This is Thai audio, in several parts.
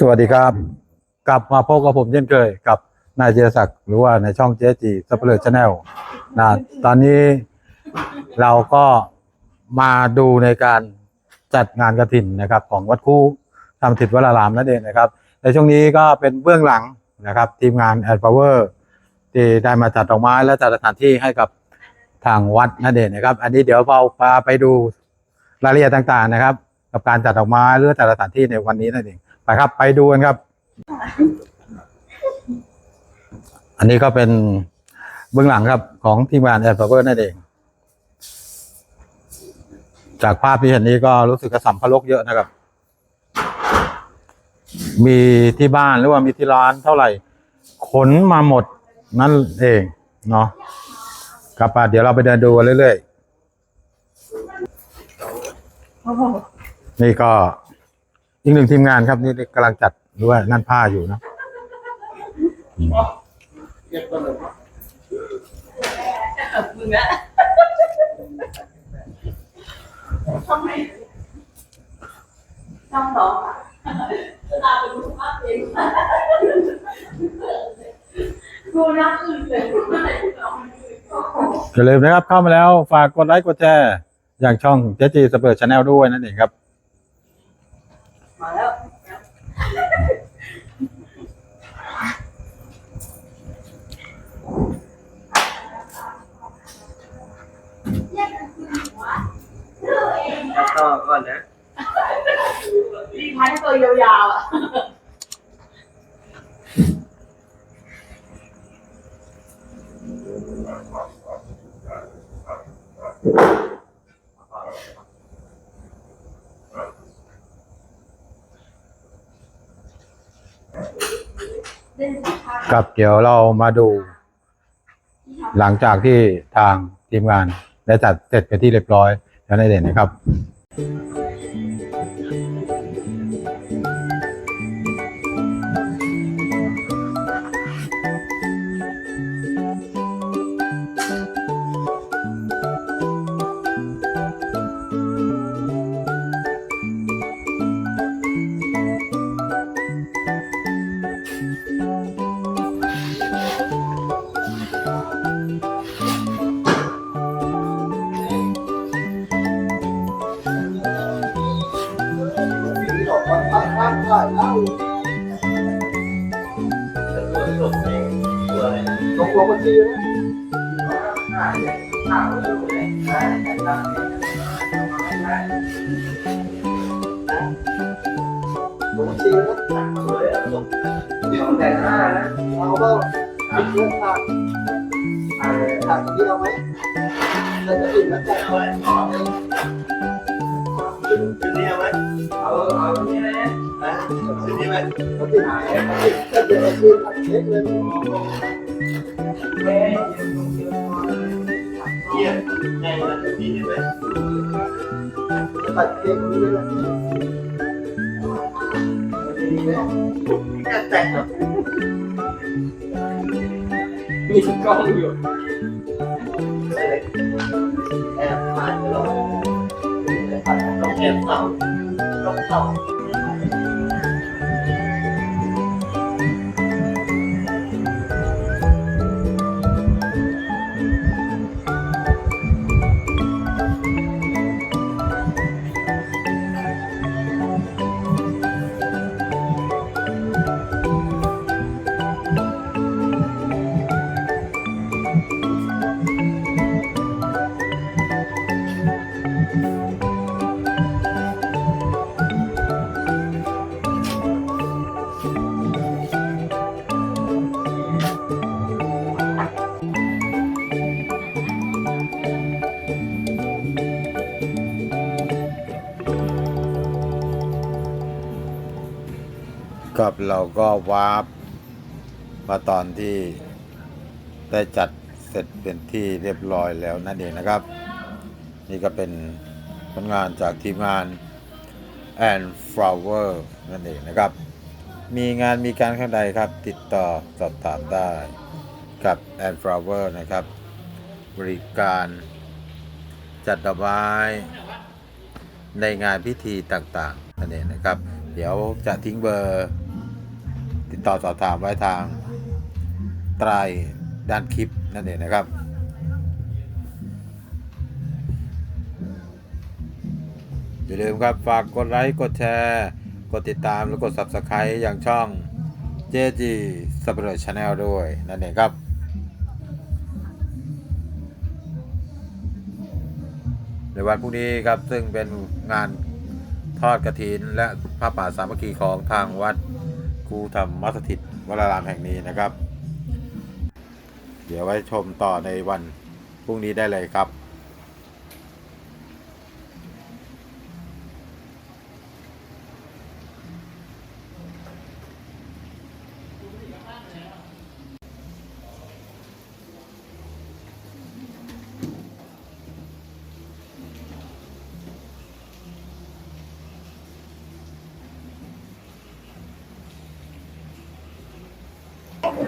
สวัสดีครับ กลับมาพบกับผมเช่นเคย กับนายเจศักดิ์หรือว่าในช่องเจจีสเปอร์ชาแนลนะตอนนี้เราก็มาดูในการจัดงานกระถินนะครับ ของวัดคู่ธรรมถิตวรารามนั่นเองนะครับ ในช่วงนี้ก็เป็นเบื้องหลังนะครับ ทีมงานแอดพาวเวอร์ที่ได้มาจัดดอกไม้และจัดสถานที่ให้กับทางวัดนั่นเองนะครับ อันนี้เดี๋ยวเราพาไปดูรายละเอียดต่างๆนะครับ กับการจัดดอกไม้หรือจัดสถานที่ในวันนี้นั่นเอง ไปครับ ไปดูกันครับ อันนี้ก็เป็นเบื้องหลังครับ ของทีมงานแอดพาวเวอร์นั่นเอง จากภาพที่เห็นนี้ก็รู้สึกกระสัมพลกเยอะนะครับ มีที่บ้านหรือว่ามีที่ร้านเท่าไหร่ ขนมาหมดนั่นเองเนาะครับอะเดี๋ยวเราไปเดินดูกันเรื่อยๆนี่ก็ อีกหนึ่งทีมงานครับ นี่กำลังจัดหรือว่านั่นผ้าอยู่นะมึงอะช่องน้องอะตาเป็นมุขภาพเองกูนักอื่นเลยกูไม่ได้กูเอย่าลืมนะครับเข้ามาแล้ว ฝากกดไลค์กดแชร์อย่างช่องเจจีสเปอร์ชาแนลด้วยนั่นเองครับ มาแล้ว ตัดต่อก่อนนะดีท้ายตัวยาวๆอะกับเดี๋ยวเรามาดู หลังจากที่ทางทีมงานได้จัดเสร็จไปนที่เรียบร้อยแล้วนั่นเองนะครับ ต กลงกันดีนะผมชีนะสวยอะตกแต่หน้านะเอาเปล่าเอาเรื่องทางทางนี้เอาไหมเราจะอื่นแล้วแต่เหมชุดนี้เอาไหมเอาเอาชุดนี้นะชุดนี้ไหมเขาติดเขาติดก็เดี๋ยวเอนอัดเช็คเลยเฮ้ยเยี่แน่นะชุดนี้ใช่ไหมตัดเค้กนี้เลยแต่งมีกล้องอยู่แอบผ่านลงลงแอบเต่าลงเต่า กับเราก็วาร์ปมาตอนที่ได้จัดเสร็จเป็นที่เรียบร้อยแล้วนั่นเองนะครับ นี่ก็เป็นผลงานจากทีมงาน and flower นั่นเองนะครับ มีงานมีการข้างใดครับ ติดต่อสอบถามได้กับ and flower นะครับ บริการจัดดอกไม้ในงานพิธีต่างๆนั่นเองนะครับ เดี๋ยวจะทิ้งเบอร์ ติดต่อสอบถามไว้ทางใต้ด้านคลิปนั่นเองนะครับ อย่าลืมครับฝากกดไลค์กดแชร์ กดติดตามและกด Subscribe อย่างช่อง JG s p e r Channel ด้วยนั่นเองครับในวันพรุ่งนี้ครับซึ่งเป็นงานทอดกระถินและพระป่าสามัคคีของทางวัด รูธรรมมัสถิตวรารามแห่งนี้นะครับ เดี๋ยวไว้ชมต่อในวันพรุ่งนี้ได้เลยครับ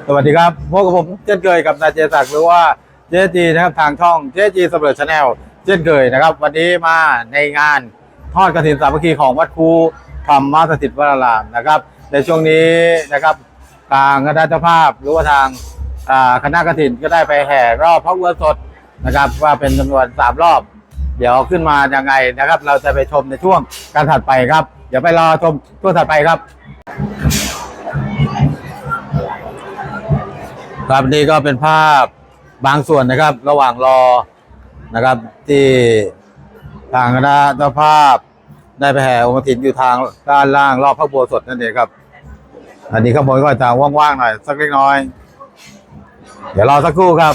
สวัสดีครับพบกับผมเช่นเคยกับนายเจศักดิ์หรือว่าเจจีนะครับทางช่องเจจีสเปรชแนลเช่นเคยนะครับ วันนี้มาในงานทอดกฐินสามัคคีของวัดครูธรรมสถิตวรารามนะครับ ในช่วงนี้นะครับทางคณะเจ้าภาพหรือว่าทางคณะกฐินก็ได้ไปแห่รอบพระอุโบสถนะครับ ว่าเป็นจำนวนสามรอบ เดี๋ยวขึ้นมายังไงนะครับ เราจะไปชมในช่วงการถัดไปครับ เดี๋ยวไปรอชมช่วงถัดไปครับ ครับนี่ก็เป็นภาพบางส่วนนะครับ ระหว่างรอนะครับ ที่ทางคณะเจ้าภาพ ได้ไปแห่องค์ถินอยู่ทางด้านล่างรอบพระบัวสดนั่นเองครับ อันนี้ข้างบนก็จะว่างๆหน่อยสักเล็กน้อย เดี๋ยวรอสักครู่ครับ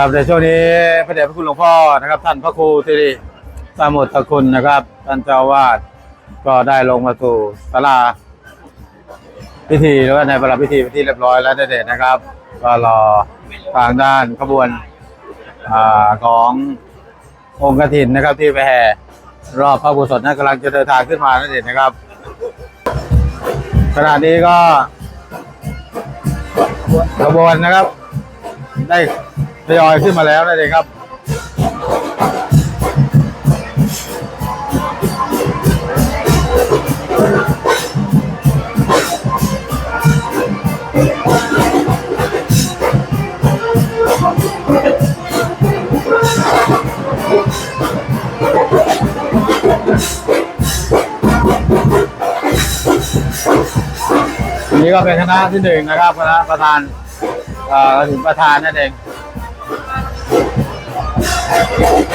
ครับในช่วงนี้พระเดชพระคุณหลวงพ่อนะครับ ท่านพระครูสิริสมุทรคุณนะครับ ท่านเจ้าวาดก็ได้ลงมาสู่ศาลาพิธีแล้วก็ในประลับพิธีเป็นที่เรียบร้อยแล้วเด็ดนะครับ ก็รอทางด้านขบวนอขององค์กฐินนะครับ ที่ไปแห่รอบพระอุโบสถนั้นกำลังจะเดินทางขึ้นมานั่นเองนะครับขณะนี้ก็ขบวนนะครับ ได้ ทยอยขึ้นมาแล้วนั่นเองครับอันนี้ก็เป็นคณะที่หนึ่งนะครับคณะประธานเอ่อถึงประธานนั่นเอง I'm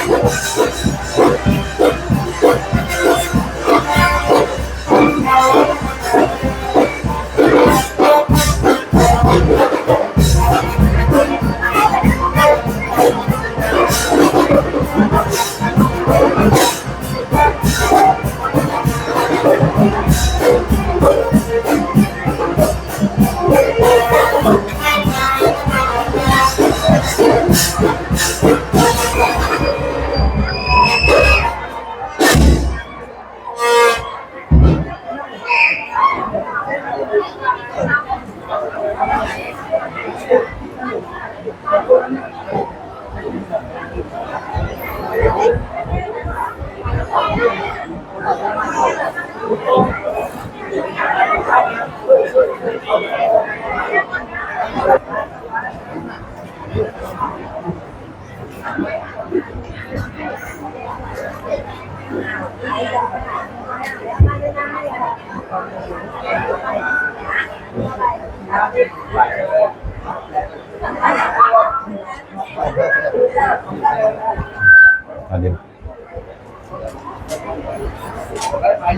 อันนี้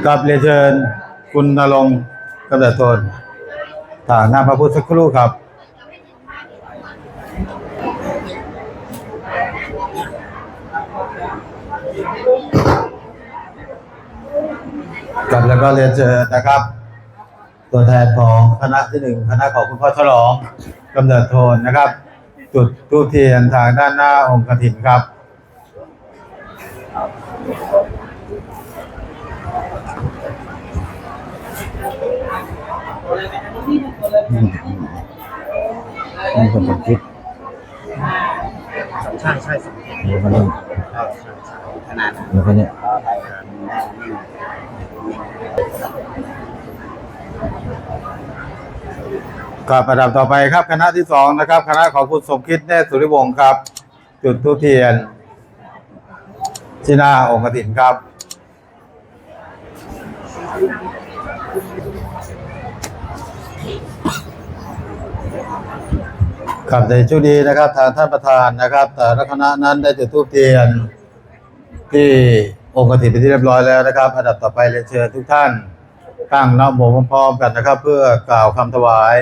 กับเรียนเชิญคุณนรงค์กำเนิดทนฐานหน้าพระพุทธสักครู่ครับ กับแล้วก็เรียนเชิญนะครับ ตัวแทนของคณะที่หนึ่งคณะของคุณพ่อฉลองกำเนิดโทนนะครับ จุดทูปเทียนทางด้านหน้าองค์กฐินครับนี่เป็นคนคิดใช่ใช่สองเดี๋ยวคนนี้ใช่ใช่ใช่ขนาดนั้นเดี๋ยวคนนี้ กับระดับต่อไปครับคณะที่สองนะครับ คณะของคุณสมคิดเนตรสุริวงศ์ครับ จุดทูเทียนที่หน้าองค์กฐินครับครับในช่วงนี้นะครับ ทางท่านประธานนะครับแต่ละคณะนั้นได้จุดทูปเทียน ที่องค์กฐินเป็นที่เรียบร้อยแล้วนะครับ อันดับต่อไปเรียนเชิญทุกท่านตั้งนะโมพร้อมๆกันนะครับ เพื่อกล่าวคำถวาย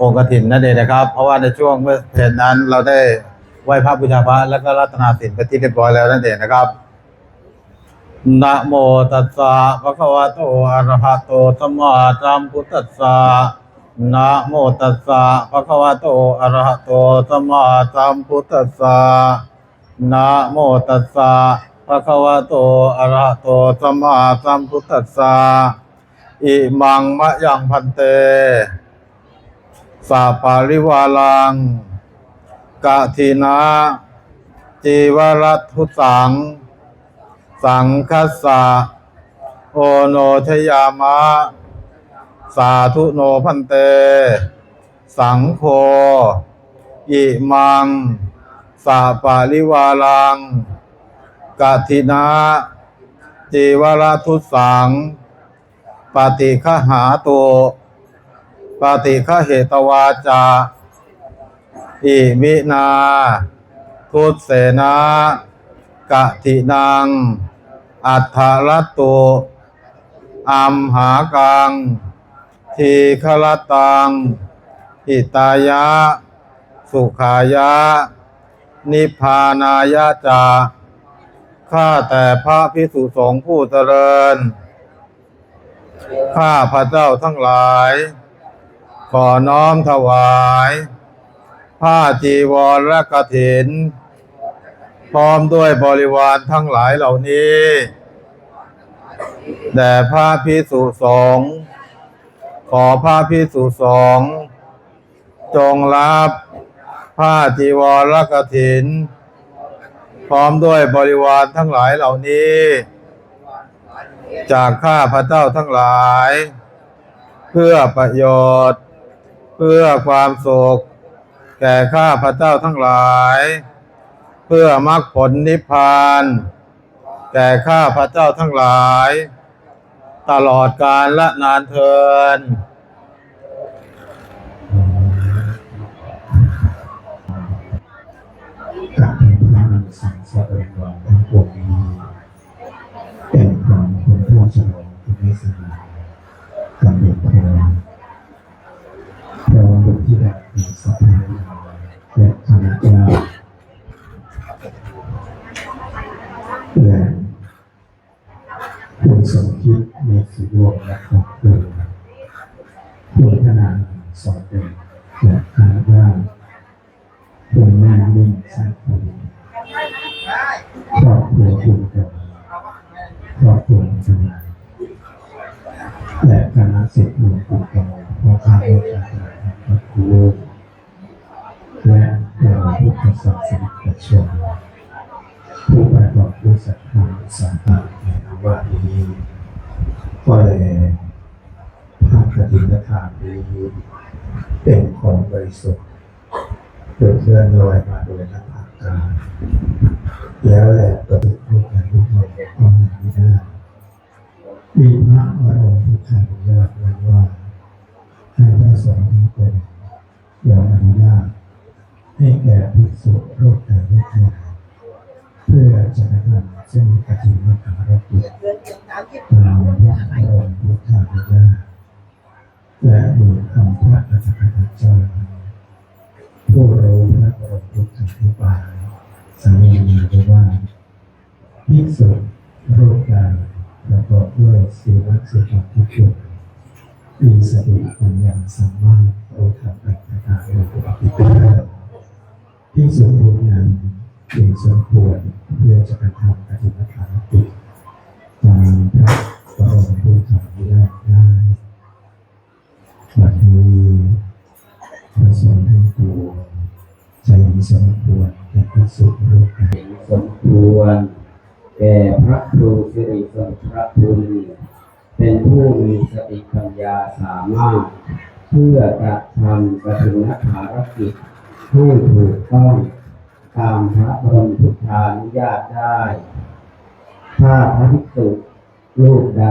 องค์กฐินนั่นเองนะครับ เพราะว่าในช่วงเมื่อเพลงนั้นเราได้ไหว้พระบูชาพระแล้วก็รัตนาสินเป็นที่เรียบร้อยแล้วนั่นเองนะครับนะโมตัสสะภะคะวะโตอะระหะโตสัมมาสัมพุทธัสสะนะโมตัสสะภะคะวะโตอะระหะโตสัมมาสัมพุทธัสสะนะโมตัสสะภะคะวะโตอะระหะโตสัมมาสัมพุทธัสสะอิมังมะยังพันเต สาปาริวาลังกะทินาจีวรัตทุสัง สังคัสสะโอโนทยามะ สาธุโนพันเต สังโฆอิมัง สาปาริวาลังกะทินาจีวรัตทุสัง ปฏิฆหาโต ปฏิฆเหตวาจา อิมินา ทุตเสนากะทินังอัฏฐรัตตุอัมหากัง ทีฆรตัง อิตายะ สุขายะ นิพพานายะจาข้าแต่พระพิสุสงฆ์ผู้เจริญ ข้าพระเจ้าทั้งหลาย ขอน้อมถวาย ผ้าจีวรและกฐิน พร้อมด้วยบริวารทั้งหลายเหล่านี้ แด่พระพิสุสงฆ์ขอพระพิสุสงฆ์จงรับผ้าจีวรและกฐิน พร้อมด้วยบริวารทั้งหลายเหล่านี้ จากข้าพระเจ้าทั้งหลาย เพื่อประโยชน์ เพื่อความสุขแก่ข้าพระเจ้าทั้งหลาย เพื่อมรรคผลนิพพาน แก่ข้าพระเจ้าทั้งหลาย ตลอดกาลและนานเทินกับพระนสังสรรวันทั้งปวงนี้เป็นความคุณพ่อฉลองคุณไม่สนากับเด็ก นี้เป็นของบริสุทธิ์เกิดเคลื่อนลอยมาโดยนักอากาศแล้วแหละประดุจลูกแห่งลูกลมก็หาไม่ได้ขออนุญาตไว้ว่าให้พระสงฆ์ทุกคนยอมอนุญาตให้แก่ภิกษุโรคใดโรคหนึ่งเพื่อจะกระทำซึ่งปฏิบัติภารกิจตามพระบรมพุทธานุญาต และดูคำพระอัจฉริยะผู้รู้พระบรมพุทธานุกบาสัญญาไว้ว่าภิกษุโรคใดประกอบด้วยศีลสิกขาทุกข์มีสติปัญญาสามารถรู้ทำอัตตาโดยปกติได้ภิกษุรูปนั้นจึงสมควรเพื่อจะกระทำปฏิบัติภารกิ พระครูสิริสนทระคุณเป็นผู้มีสติปัญญาสามารถ เพื่อกระทำกฐินภารกิจให้ถูกต้องตามพระบรมพุทธานุญาตได้ ถ้าพระภิกษุรูปใด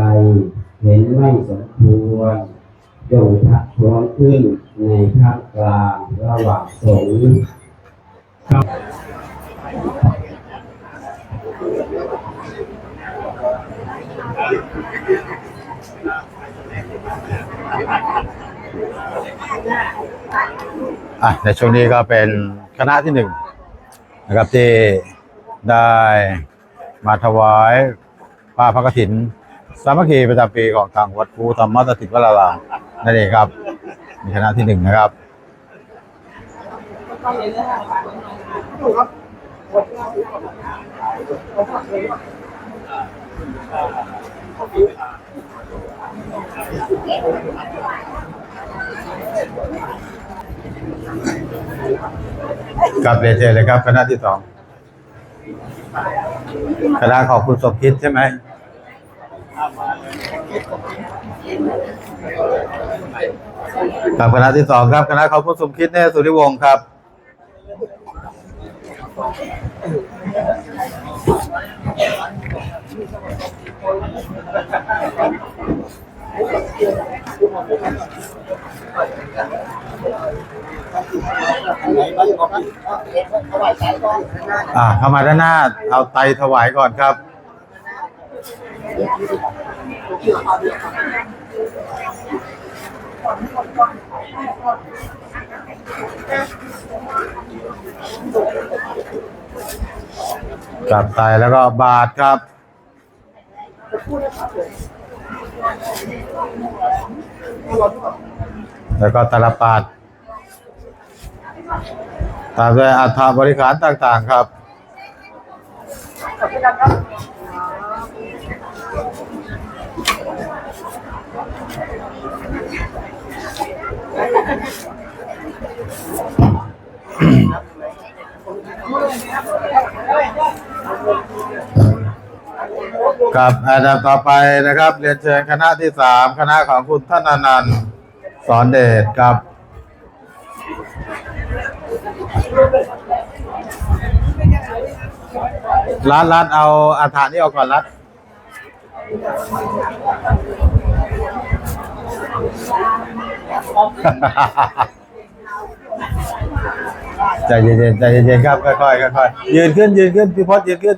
เห็นไม่สมควรจงทักท้วงขึ้นในท่ามกลางระหว่างสงฆ์ อะในช่วงนี้ก็เป็นคณะที่หนึ่งนะครับที่ได้มาถวายผ้าพระกฐิน สามัคคีประจำปีของทางวัดภูธรรมสถิตวรารามนั่นเองครับมีคณะที่หนึ่งนะครับ กลับเรียเชิญเลยครับคณะที่สองคณะของคุณสมคิดใช่ไหมครับคณะที่สองครับคณะของคุณสมคิดเนี่ยสุริวงศ์ครับอ่าเข้ามาด้านหน้า เอาไตถวายก่อนครับกับไตแล้วก็บาทครับแล้วก็ตาลปัด ตามด้วยอัฐบริขารต่างๆครับ กับอันดับต่อไปนะครับ เรียนเชิญคณะที่สามคณะของคุณท่านอนันต์สอนเดชครับ รัดรัดเอาอาถานี่ออกก่อนรัดใจเย็นๆใจเย็นๆครับค่อยๆค่อยๆยืนขึ้นยืนขึ้นพี่พศยืนขึ้น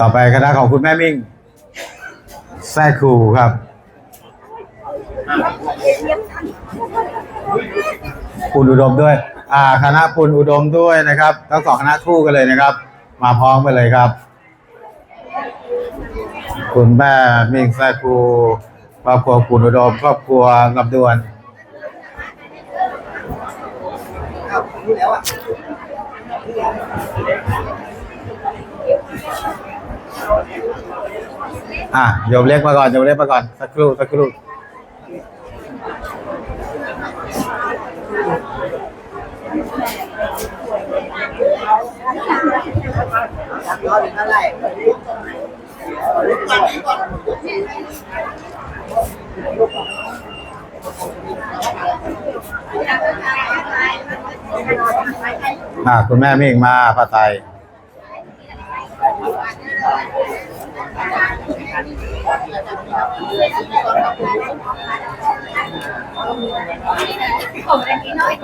ต่อไปคณะของคุณแม่มิ่งแซ่ครูครับ ปุณอุดมด้วย อ่าคณะปุณอุดมด้วยนะครับ ทั้งสองคณะคู่กันเลยนะครับ มาพร้อมกันเลยครับ คุณแม่มิงแซกูครอบครัวปุณอุดมครอบครัวลำดวนอะอะโยมเล็กมาก่อนโยมเล็กมาก่อนสักครู่สักครู่ รักร้อยเป็นเท่าไหร่อะคุณแม่มิงมาพระไตรผมเล็กน้อย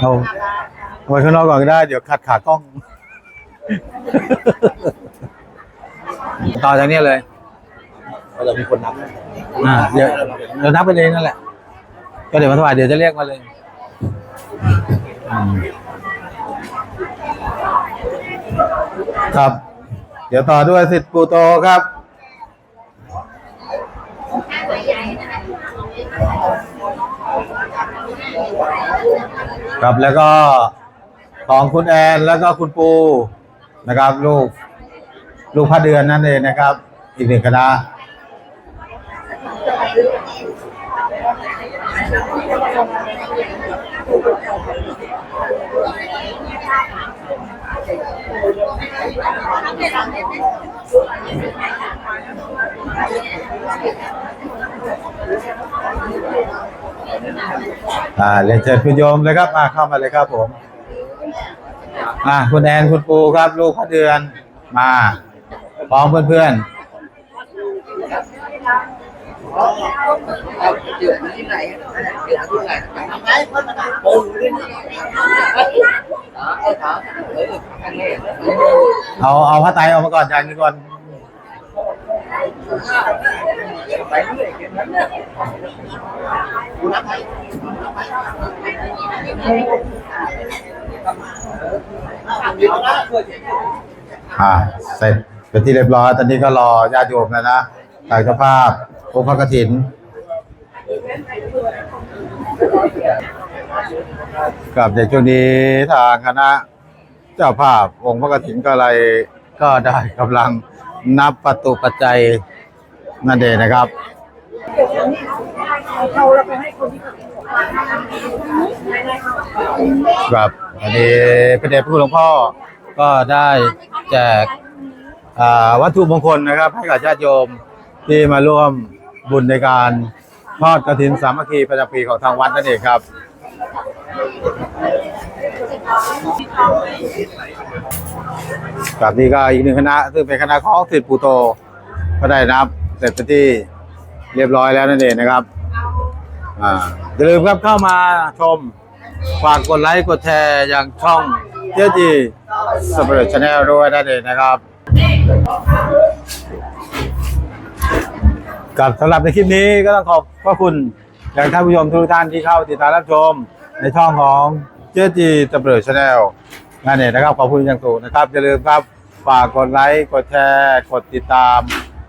เอาเอาไว้ข้างนอกก่อนก็ได้ เดี๋ยวขัดขากล้อง ต่อจากนี้เลย เรามีคนนับอ่า เดี๋ยวเดี๋ยวนับไปเลยนั่นแหละ ก็เดี๋ยวมาถวายเดี๋ยวจะเรียกมาเลยอืมครับ เดี๋ยวต่อด้วยสิทธิ์ปูโตครับ ครับแล้วก็ของคุณแอนแล้วก็คุณปูนะครับ ลูก ลูกพระเดือนนั่นเองนะครับ อีกหนึ่งคณะ อ่าเรียนเชิญคุณโยมเลยครับมาเข้ามาเลยครับผม อ่าคุณแอนคุณปูครับลูกพระเดือนมาพร้อมเพื่อน เอาเดือดที่ไหนเดือดที่ไหนทำไมคนมาโอ้ยไอ้ถาเอนเอาเอาพระไตรออกมาก่อนจานนี้ก่อนไปเรื่อยกูนับให้มีคนนับเพื่อจะอ่าเสร็จเป็นที่เรียบร้อย ตอนนี้ก็รอญาติโยมนะนะถ่ายเจ้าภาพ องค์พระกฐินกับในช่วงนี้ทางคณะเจ้าภาพองค์พระกฐินก็เลยก็ได้กำลังนับประตูปัจจัยนั่นเองนะครับครับอันนี้พระเดชพระคุณหลวงพ่อก็ได้แจกวัตถุมงคลนะครับ ให้กับญาติโยมที่มาร่วม บุญในการทอดกระถินสามัคคีประจำปีของทางวัดนั่นเองครับกับนี่ก็อีกหนึ่งคณะซึ่งเป็นคณะของสิทธิปูโตก็ได้นับเสร็จเป็นที่เรียบร้อยแล้วนั่นเองนะครับอย่าลืมครับเข้ามาชมฝากกดไลค์กดแชร์อย่างช่องเจจีสเปรชาแนลด้วยนั่นเองนะครับ กับสำหรับในคลิปนี้ก็ต้องขอบพระคุณอย่างท่านผู้ชมทุกท่านที่เข้าติดตามรับชม ในช่องของเจจีสเปรชาแนลนั่นเองนะครับขอบคุณอย่างสูงนะครับอย่าลืมครับฝากกดไลค์กดแชร์กดติดตาม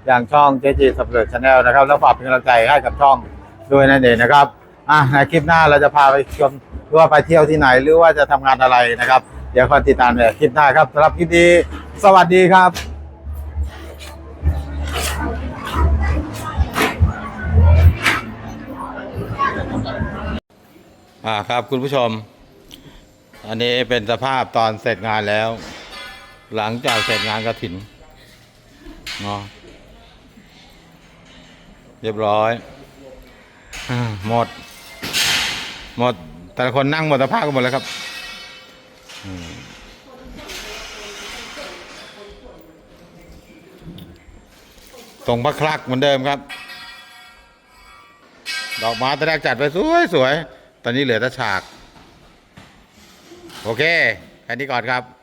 อย่างช่องเจจีสเปรชาแนลนะครับ แล้วฝากเป็นกำลังใจให้กับช่องด้วยนั่นเองนะครับอะในคลิปหน้าเราจะพาไปชมหรือว่าไปเที่ยวที่ไหนหรือว่าจะทำงานอะไรนะครับ เดี๋ยวคอยติดตามในคลิปหน้าครับสำหรับคลิปนี้สวัสดีครับ อ่าครับคุณผู้ชม อันนี้เป็นสภาพตอนเสร็จงานแล้ว หลังจากเสร็จงานกระถินเนาะเรียบร้อยอหมด หมด แต่ละคนนั่งหมดสภาพกันหมดแล้วครับส่งพระคลักเหมือนเดิมครับ ดอกไม้ตอนแรกจัดไปสวยสวย ตอนนี้เหลือแต่ฉาก โอเคแค่นี้ก่อนครับ